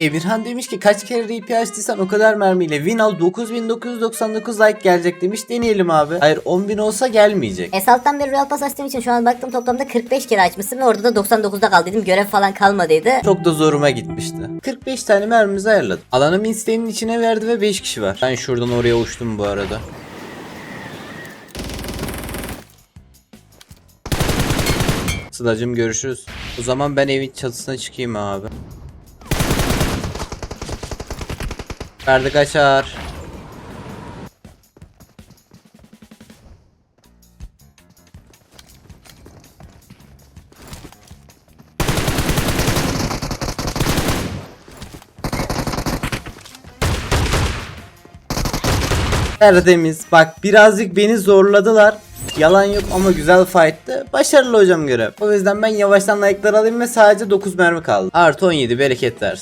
Emirhan demiş ki kaç kere RP açtıysan o kadar mermiyle win al 9999 like gelecek demiş deneyelim abi. Hayır 10.000 olsa gelmeyecek. Esalt'tan beri Royal Pass açtığım için şu an baktım toplamda 45 kere açmışsın ve orada da 99'da kaldı dedim görev falan kalmadıydı. Çok da zoruma gitmişti. 45 tane mermimizi ayarladım. Alanım isteğinin içine verdi ve 5 kişi var. Ben şuradan oraya uçtum bu arada. Sıla'cım görüşürüz. O zaman ben evin çatısına çıkayım abi. Ferdi kaçar. Tertemiz. Bak birazcık beni zorladılar. Yalan yok ama güzel fight'tı. Başarılı hocam görev. O yüzden ben yavaştan like'lar alayım ve sadece 9 mermi kaldı. Artı 17 bereket versin.